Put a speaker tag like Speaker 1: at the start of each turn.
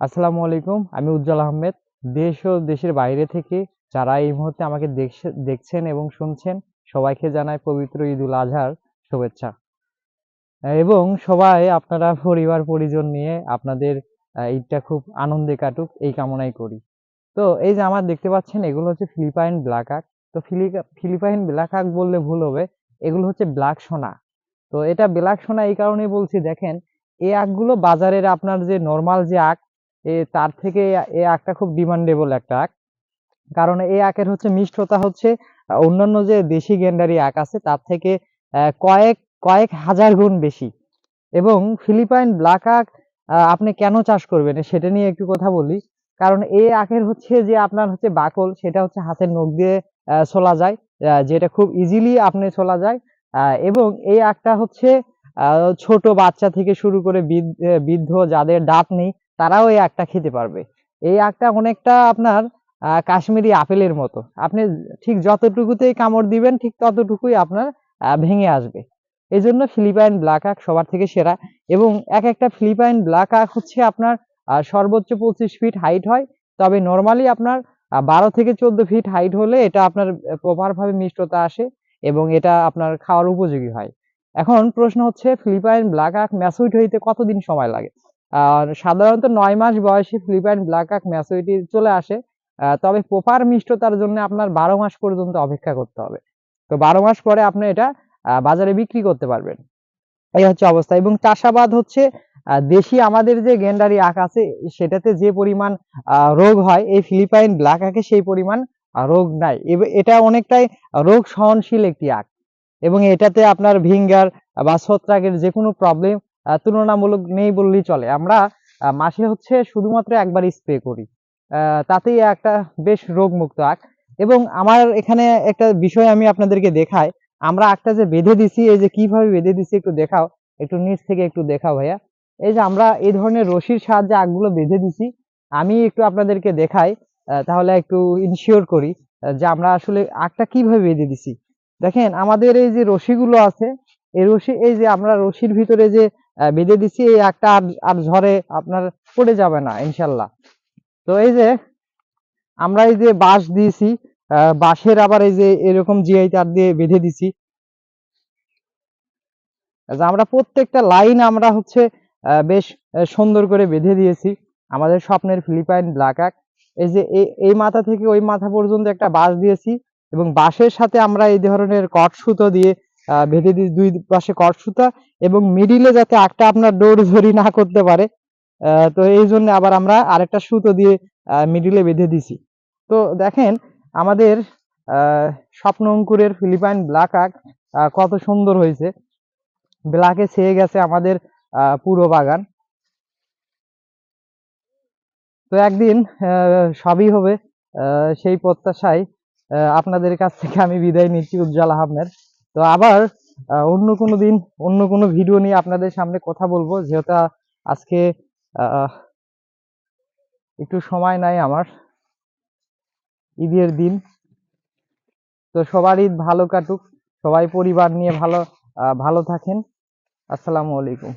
Speaker 1: আসসালামু আলাইকুম, আমি উজ্জ্বল আহমেদ। দেশ ও দেশের বাইরে থেকে যারা এই মুহূর্তে আমাকে দেখছে- দেখছেন এবং শুনছেন, সবাইকে জানাই পবিত্র ঈদ উল আজহার শুভেচ্ছা। এবং সবাই আপনারা পরিবার, পরিজন নিয়ে আপনাদের ঈদটা খুব আনন্দে কাটুক, এই কামনাই করি। তো এই যে আমার দেখতে পাচ্ছেন, এগুলো হচ্ছে ফিলিপাইন ব্ল্যাক আক তো ফিলি- ফিলিপাইন ব্ল্যাক আক বললে ভুল হবে, এগুলো হচ্ছে ব্ল্যাক সোনা। তো এটা ব্ল্যাক সোনা এই কারণে বলছি, দেখেন, এই আখগুলো বাজারের আপনার যে নর্মাল যে আখ এ তার থেকে এ- আখটা খুব ডিমান্ডেবল একটা আখ কারণ এই আখের হচ্ছে মিষ্টতা হচ্ছে, অন্যান্য যে দেশি গেন্ডারি আখ আছে, তার থেকে কয়েক কয়েক হাজার গুণ বেশি। এবং ফিলিপাইন ব্ল্যাক আখ আপনি কেন চাষ করবেন, সেটা নিয়ে একটু কথা বলি। কারণ এই আখের হচ্ছে যে আপনার হচ্ছে বাকল, সেটা হচ্ছে হাতের নখ দিয়ে ছোলা যায় যেটা খুব ইজিলি আপনি ছোলা যায়। এবং এই আখটা হচ্ছে ছোট বাচ্চা থেকে শুরু করে বৃদ্ধ যাদের দাঁত নেই তারাও এই আখটা খেতে পারবে। এই আখটা অনেকটা আপনার কাশ্মীরি আপেলের মতো। আপনি ঠিক যতটুকুতেই কামড় দিবেন, ঠিক ততটুকুই আপনার ভেঙে আসবে। এই জন্য ফিলিপাইন ব্ল্যাক আখ সবার থেকে সেরা এবং এক একটা ফিলিপাইন ব্ল্যাক আখ হচ্ছে আপনার সর্বোচ্চ পঁচিশ ফিট হাইট হয়। তবে নর্মালি আপনার বারো থেকে চোদ্দ ফিট হাইট হলে এটা আপনার প্রপার ভাবে মিষ্টতা আসে এবং এটা আপনার খাওয়ার উপযোগী হয়। এখন প্রশ্ন হচ্ছে, ফিলিপাইন ব্ল্যাক আখ ম্যাচুইট হইতে কতদিন সময় লাগে? সাধারণত নয় মাস বয়সে ফিলিপাইন ব্ল্যাক আখ ম্যাচুরিটি চলে আসে। তবে প্রপার মিষ্টতার জন্য আপনার বারো মাস পর্যন্ত অপেক্ষা করতে হবে। তো বারো মাস পরে আপনি এটা বাজারে বিক্রি করতে পারবেন। এই হচ্ছে অবস্থা। এবং চাষাবাদ হচ্ছে দেশি আমাদের যে গেন্ডারি আখ আছে, সেটাতে যে পরিমাণ রোগ হয়, এই ফিলিপাইন ব্ল্যাক আখে সেই পরিমাণ রোগ নাই। এটা অনেকটাই রোগ সহনশীল একটি আখ। এবং এটাতে আপনার ভিঙ্গার বা ছত্রাকের যে কোনো প্রবলেম তুলনামূলক নেই বললেই চলে। আমরা মাসে হচ্ছে শুধুমাত্র একবার স্প্রে করি। তাতেই একটা বেশ রোগমুক্ত আখ এবং আমার এখানে একটা বিষয় আমি আপনাদেরকে দেখাই। আমরা আখটা যে বেঁধে দিছি, এই যে কীভাবে বেঁধে দিছি একটু দেখাও। একটু নিচ থেকে একটু দেখাও ভাইয়া। এই যে আমরা এই ধরনের রশির সাহায্যে আখগুলো বেঁধে দিছি। আমি একটু আপনাদেরকে দেখাই তাহলে একটু ইনশিওর করি যে আমরা আসলে আখটা কীভাবে বেঁধে দিছি। দেখেন, আমাদের এই যে রশিগুলো আছে, এই রশি, এই যে আমরা রশির ভিতরে যে বেঁধে দিছি, এই আখটা আর আর ঝড়ে আপনার পড়ে যাবে না, ইনশাল্লাহ। তো এই যে আমরা এই যে বাঁশ দিয়েছি বাঁশের আবার এই যে এরকম জিআই তার দিয়ে বেঁধে দিছি। আমরা প্রত্যেকটা লাইন আমরা হচ্ছে বেশ সুন্দর করে বেঁধে দিয়েছি। আমাদের স্বপ্নের ফিলিপাইন ব্ল্যাক আক এই যে এই মাথা থেকে ওই মাথা পর্যন্ত একটা বাঁশ দিয়েছি এবং বাঁশের সাথে আমরা এই ধরনের কট সুতো দিয়ে আহ, বেঁধে দিই পাশে কট সুতা এবং মিডিলে যাতে আখটা আপনার দৌড়ঝড়ি না করতে পারে। তো এই জন্য আবার আমরা আরেকটা সুতো দিয়ে মিডিলে বেঁধে দিছি। তো দেখেন আমাদের স্বপ্ন অঙ্কুরের ফিলিপাইন ব্ল্যাক আক কত সুন্দর হয়েছে। ব্ল্যাকে ছেয়ে গেছে আমাদের পুরো বাগান। তো একদিন সবই হবে সেই প্রত্যাশায় আপনাদের কাছ থেকে আমি বিদায় নিচ্ছি উজ্জ্বল আহমেদ। তো আবার অন্য কোনো দিন, অন্য কোনো ভিডিও নিয়ে আপনাদের সামনে কথা বলব, যেহেতু আজকে একটু সময় নাই আমার, ঈদের দিন। তো সবার ঈদ ভালো কাটুক, সবাই পরিবার নিয়ে ভালো ভালো থাকেন। আসসালামু আলাইকুম।